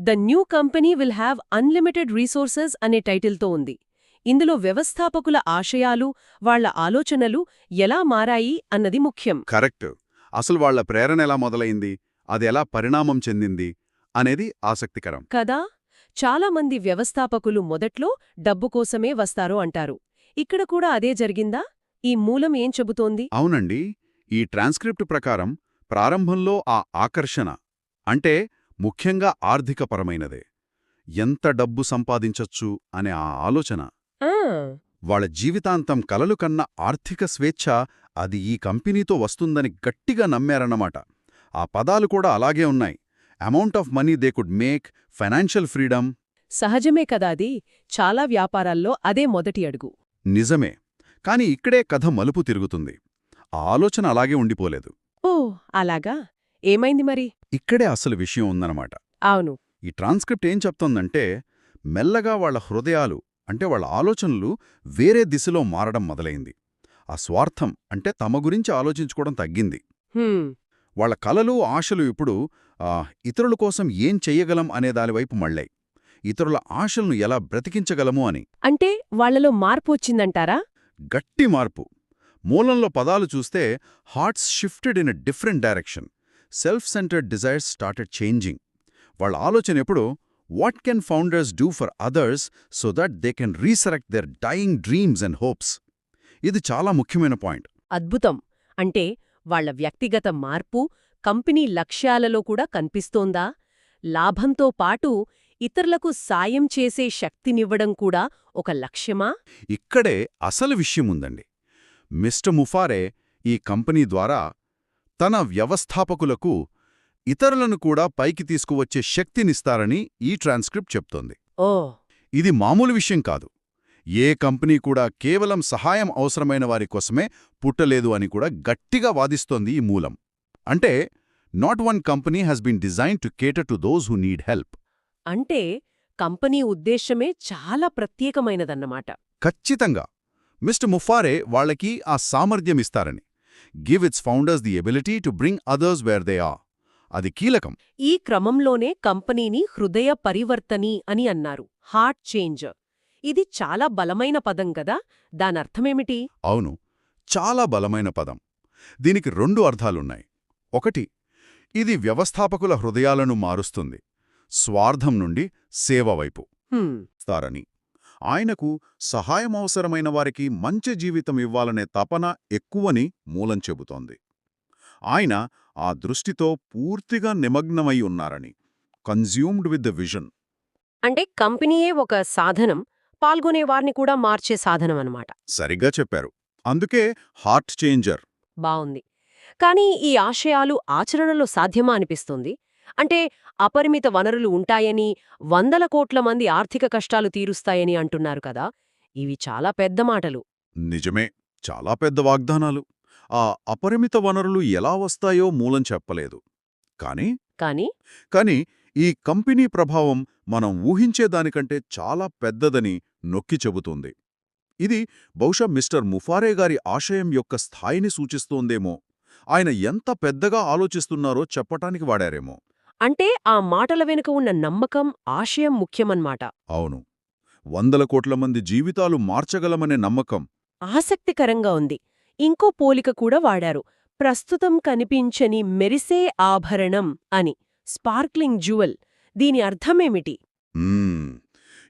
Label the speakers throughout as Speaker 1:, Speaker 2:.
Speaker 1: The new company will have unlimited resources అనే టైటిల్తో ఉంది. ఇందులో వ్యవస్థాపకుల ఆశయాలు వాళ్ళ ఆలోచనలు ఎలా మారాయి అన్నది ముఖ్యం.
Speaker 2: కరెక్ట్. అసలు వాళ్ళ ప్రేరణ ఎలా మొదలైంది అది ఎలా పరిణామం చెందింది అనేది ఆసక్తికరం.
Speaker 1: కదా? చాలామంది వ్యవస్థాపకులు మొదట్లో డబ్బు కోసమే వస్తారు అంటారు. ఇక్కడ కూడా అదే జరిగిందా? ఈ మూలం ఏం చెబుతోంది?
Speaker 2: అవునండి. ఈ ట్రాన్స్క్రిప్ట్ ప్రకారం ప్రారంభంలో ఆ ఆకర్షణ అంటే ముఖ్యంగా ఆర్థికపరమైనదే. ఎంత డబ్బు సంపాదించొచ్చు అనే ఆ ఆలోచన వాళ్ళ జీవితాంతం కలలు కన్న ఆర్థిక స్వేచ్ఛ అది ఈ కంపెనీతో వస్తుందని గట్టిగా నమ్మారన్నమాట. ఆ పదాలు కూడా అలాగే ఉన్నాయి. Amount of money they could make financial freedom.
Speaker 1: సహజమే కదా అది. చాలా వ్యాపారాల్లో అదే మొదటి అడుగు.
Speaker 2: నిజమే. కాని ఇక్కడే కథ మలుపు తిరుగుతుంది. ఆ ఆలోచన అలాగే ఉండిపోలేదు.
Speaker 1: ఓ అలాగా? ఏమైంది మరి?
Speaker 2: ఇక్కడే అసలు విషయం ఉందన్నమాట.
Speaker 1: అవును.
Speaker 2: ఈ ట్రాన్స్క్రిప్ట్ ఏం చెప్తోందంటే మెల్లగా వాళ్ళ హృదయాలు అంటే వాళ్ళ ఆలోచనలు వేరే దిశలో మారడం మొదలైంది. ఆ స్వార్థం అంటే తమ గురించి ఆలోచించుకోవడం తగ్గింది. వాళ్ళ కలలు ఆశలు ఇప్పుడు ఇతరుల కోసం ఏం చెయ్యగలం అనే దానివైపు మళ్ళాయి. ఇతరుల ఆశలను ఎలా బ్రతికించగలము అని.
Speaker 1: అంటే వాళ్ళలో మార్పు వచ్చిందంటారా?
Speaker 2: గట్టి మార్పు. మూలంలో పదాలు చూస్తే hearts shifted in a different direction. Self centred desires started changing వాళ్ళ ఆలోచన ఎప్పుడు what can founders do for others so that they can resurrect their dying dreams and hopes ఇది చాలా ముఖ్యమైన పాయింట్.
Speaker 1: అద్భుతం. అంటే వాళ్ళ వ్యక్తిగత మార్పు కంపెనీ లక్ష్యాలలో కూడా కనిపిస్తోందా? లాభంతో పాటు ఇతరులకు సాయం చేసే శక్తినివ్వడం కూడా ఒక లక్ష్యమా?
Speaker 2: ఇక్కడే అసలు విషయం ఉందండి. మిస్టర్ ముఫారే ఈ కంపెనీ ద్వారా తన వ్యవస్థాపకులకు ఇతరులను కూడా పైకి తీసుకువచ్చే శక్తినిస్తారని ఈ ట్రాన్స్క్రిప్ట్ చెప్తోంది.
Speaker 1: ఓ.
Speaker 2: ఇది మామూలు విషయం కాదు. ఏ కంపెనీ కూడా కేవలం సహాయం అవసరమైన వారి కోసమే పుట్టలేదు అని కూడా గట్టిగా వాదిస్తోంది ఈ మూలం. అంటే not one company has been design to cater to those who need help
Speaker 1: అంటే కంపెనీ ఉద్దేశమే చాలా ప్రత్యేకమైనదన్నమాట.
Speaker 2: ఖచ్చితంగా. మిస్టర్ ముఫారే వాళ్ళకి ఆ సామర్థ్యం ఇస్తారని. Give its founders the ability to bring others where they ఆ అది కీలకం.
Speaker 1: ఈ క్రమంలోనే కంపెనీని హృదయ పరివర్తని అని అన్నారు. హార్ట్ చేంజ్ ఇది చాలా బలమైన పదం కదా? దానర్థమేమిటి
Speaker 2: అవును. చాలా బలమైన పదం. దీనికి రెండు అర్థాలున్నాయి. ఒకటి ఇది వ్యవస్థాపకుల హృదయాలను మారుస్తుంది. స్వార్థం నుండి సేవ వైపు. ఆయనకు సహాయం అవసరమైన వారికి మంచి జీవితం ఇవ్వాలనే తపన ఎక్కువని మూలం చెబుతోంది. ఆయన ఆ దృష్టితో పూర్తిగా నిమగ్నమై ఉన్నారని కన్జ్యూమ్డ్ విత్ ద విజన్
Speaker 1: అంటే కంపెనీయే ఒక సాధనం పాల్గొనే వారిని కూడా మార్చే సాధనం అన్నమాట
Speaker 2: సరిగ్గా చెప్పారు. అందుకే హార్ట్ చేంజర్
Speaker 1: బావుంది. కానీ ఈ ఆశయాలు ఆచరణలో సాధ్యమా అనిపిస్తుంది? అంటే అపరిమిత వనరులు ఉంటాయని వందల కోట్ల మంది ఆర్థిక కష్టాలు తీరుస్తాయని అంటున్నారు కదా! ఇవి చాలా పెద్ద మాటలు.
Speaker 2: నిజమే. చాలా పెద్ద వాగ్దానాలు. ఆ అపరిమిత వనరులు ఎలా వస్తాయో మూలం చెప్పలేదు. కాని
Speaker 1: కానీ?
Speaker 2: కాని ఈ కంపెనీ ప్రభావం మనం ఊహించేదానికంటే చాలా పెద్దదని నొక్కి చెబుతుంది. ఇది బహుశా మిస్టర్ ముఫారే గారి ఆశయం యొక్క స్థాయిని సూచిస్తోందేమో. ఆయన ఎంత పెద్దగా ఆలోచిస్తున్నారో చెప్పటానికి వాడారేమో.
Speaker 1: అంటే ఆ మాటల వెనుక ఉన్న నమ్మకం ఆశయం ముఖ్యమన్నమాట
Speaker 2: అవును. వందల కోట్ల మంది జీవితాలు మార్చగలమనే నమ్మకం.
Speaker 1: ఆసక్తికరంగా ఉంది. ఇంకో పోలిక కూడా వాడారు. ప్రస్తుతం కనిపించని మెరిసే ఆభరణం అని స్పార్క్లింగ్ జ్యువెల్. దీని అర్థమేమిటి?
Speaker 2: మ్మ్.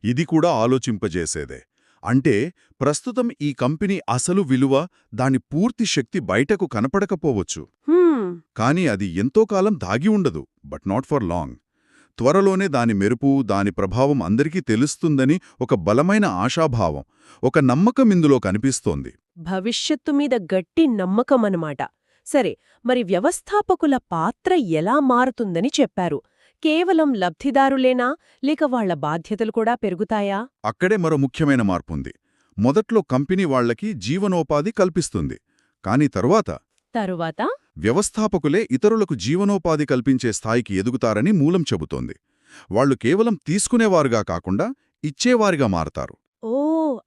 Speaker 2: ఇది కూడా ఆలోచింపజేసేదే. అంటే ప్రస్తుతం ఈ కంపెనీ అసలు విలువ దాని పూర్తి శక్తి బయటకు కనపడకపోవచ్చు. కానీ అది ఎంతో కాలం దాగి ఉండదు బట్ నాట్ ఫర్ లాంగ్. త్వరలోనే దాని మెరుపు దాని ప్రభావం అందరికీ తెలుస్తుందని ఒక బలమైన ఆశాభావం ఒక నమ్మకం ఇందులో కనిపిస్తోంది.
Speaker 1: భవిష్యత్తు మీద గట్టి నమ్మకమనమాట సరే మరి వ్యవస్థాపకుల పాత్ర ఎలా మారుతుందని చెప్పారు. కేవలం లబ్ధిదారులేనా లేక వాళ్ళ బాధ్యతలు కూడా పెరుగుతాయా?
Speaker 2: అక్కడే మరో ముఖ్యమైన మార్పుంది. మొదట్లో కంపెనీ వాళ్ళకి జీవనోపాధి కల్పిస్తుంది. కాని తరువాత
Speaker 1: తరువాత?
Speaker 2: వ్యవస్థాపకులే ఇతరులకు జీవనోపాధి కల్పించే స్థాయికి ఎదుగుతారని మూలం చెబుతోంది. వాళ్ళు కేవలం తీసుకునేవారుగా కాకుండా ఇచ్చేవారిగా మారతారు.
Speaker 1: ఓ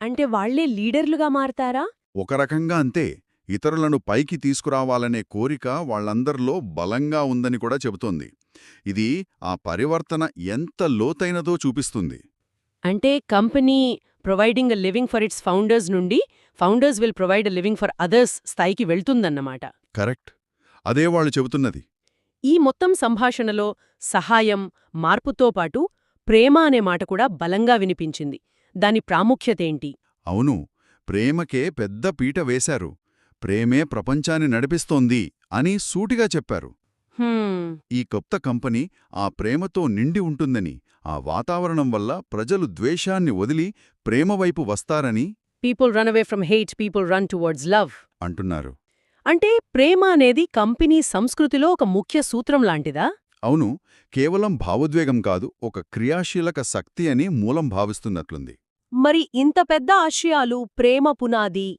Speaker 1: అంటే వాళ్ళే లీడర్లుగా మారతారా?
Speaker 2: ఒక రకంగా అంతే. ఇతరులను పైకి తీసుకురావాలనే కోరిక వాళ్ళందరిలో బలంగా ఉందని కూడా చెబుతోంది. ఇది ఆ పరివర్తన ఎంత లోతైనదో చూపిస్తుంది.
Speaker 1: అంటే company providing a living for its founders నుండి founders will provide a living for others స్థాయికి వెళ్తుందన్నమాట.
Speaker 2: కరెక్ట్. అదే వాళ్ళు చెబుతున్నది.
Speaker 1: ఈ మొత్తం సంభాషణలో సహాయం మార్పుతో పాటు ప్రేమ అనే మాట కూడా బలంగా వినిపించింది. దాని ప్రాముఖ్యతేంటి
Speaker 2: అవును. ప్రేమకే పెద్ద పీట వేశారు. ప్రేమే ప్రపంచాన్ని నడిపిస్తోంది అని సూటిగా చెప్పారు. ఈ కొత్త కంపెనీ ఆ ప్రేమతో నిండి ఉంటుందని ఆ వాతావరణం వల్ల ప్రజలు ద్వేషాన్ని వదిలి ప్రేమ వైపు వస్తారని
Speaker 1: people run away from hate people run towards love
Speaker 2: అంటున్నారు.
Speaker 1: అంటే ప్రేమ అనేది కంపెనీ సంస్కృతిలో ఒక ముఖ్య సూత్రం లాంటిదా?
Speaker 2: అవును కేవలం భావోద్వేగం కాదు ఒక క్రియాశీలక శక్తి అని మూలం భావిస్తున్నట్లుంది.
Speaker 1: మరి ఇంత పెద్ద ఆశయాలు ప్రేమ పునాది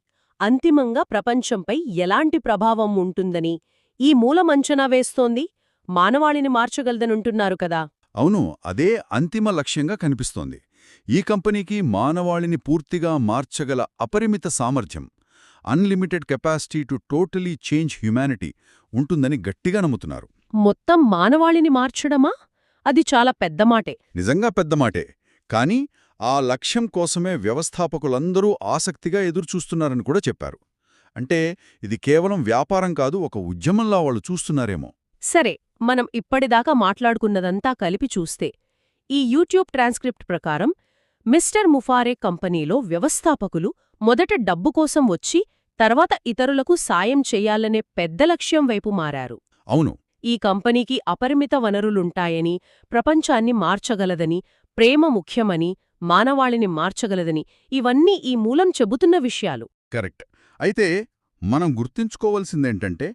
Speaker 1: అంతిమంగా ప్రపంచంపై ఎలాంటి ప్రభావం ఉంటుందని ఈ మూలం అంచనా వేస్తోంది? మానవాళిని మార్చగలదనుంటున్నారు కదా.
Speaker 2: అవును అదే అంతిమ లక్ష్యంగా కనిపిస్తోంది. ఈ కంపెనీకి మానవాళిని పూర్తిగా మార్చగల అపరిమిత సామర్థ్యం unlimited capacity to totally change humanity ఉంటుందని గట్టిగా నమ్ముతున్నారు.
Speaker 1: మొత్తం మానవాళిని మార్చడమా? అది చాలా పెద్ద మాటే.
Speaker 2: నిజంగా పెద్ద మాటే. కానీ ఆ లక్ష్యం కోసమే వ్యవస్థాపకులందరూ ఆసక్తిగా ఎదురుచూస్తున్నారని కూడా చెప్పారు. అంటే ఇది కేవలం వ్యాపారం కాదు ఒక ఉద్యమంలా వాళ్ళు చూస్తున్నారేమో.
Speaker 1: సరే మనం ఇప్పటిదాకా మాట్లాడుకున్నదంతా కలిపి చూస్తే ఈ యూట్యూబ్ ట్రాన్స్క్రిప్ట్ ప్రకారం మిస్టర్ ముఫారే కంపెనీలో వ్యవస్థాపకులు మొదట డబ్బు కోసం వచ్చి తర్వాత ఇతరులకు సాయం చెయ్యాలనే పెద్ద లక్ష్యం వైపు మారారు.
Speaker 2: అవును.
Speaker 1: ఈ కంపెనీకి అపరిమిత వనరులుంటాయని ప్రపంచాన్ని మార్చగలదని ప్రేమ ముఖ్యమని మానవాళిని మార్చగలదని ఇవన్నీ ఈ మూలం చెబుతున్న విషయాలు.
Speaker 2: కరెక్ట్. అయితే మనం గుర్తుంచుకోవలసిందేంటంటే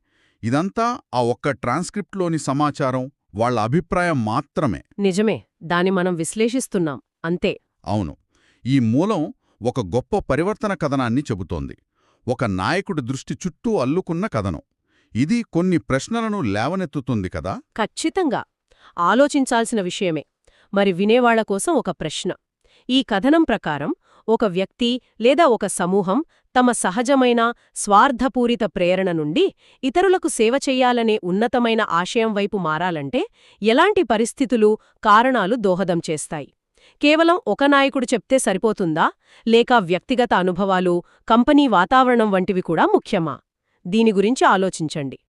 Speaker 2: ఇదంతా ఆ ఒక్క ట్రాన్స్క్రిప్ట్లోని సమాచారం వాళ్ళ అభిప్రాయం మాత్రమే.
Speaker 1: నిజమే దాని మనం విశ్లేషిస్తున్నాం అంతే.
Speaker 2: అవును. ఈ మూలం ఒక గొప్ప పరివర్తన కథనాన్ని చెబుతోంది. ఒక నాయకుడి దృష్టి చుట్టూ అల్లుకున్న కథనం. ఇది కొన్ని ప్రశ్నలను లేవనెత్తుతుంది కదా?
Speaker 1: ఖచ్చితంగా. ఆలోచించాల్సిన విషయమే. మరి వినేవాళ్ళ కోసం ఒక ప్రశ్న. ఈ కథనం ప్రకారం ఒక వ్యక్తి లేదా ఒక సమూహం తమ సహజమైన స్వార్థపూరిత ప్రేరణ నుండి ఇతరులకు సేవ చెయ్యాలనే ఉన్నతమైన ఆశయం వైపు మారాలంటే ఎలాంటి పరిస్థితులు కారణాలు దోహదం చేస్తాయి? కేవలం ఒక నాయకుడు చెప్తే సరిపోతుందా? లేక వ్యక్తిగత అనుభవాలు కంపెనీ వాతావరణం వంటివి కూడా ముఖ్యమా? దీని గురించి ఆలోచించండి.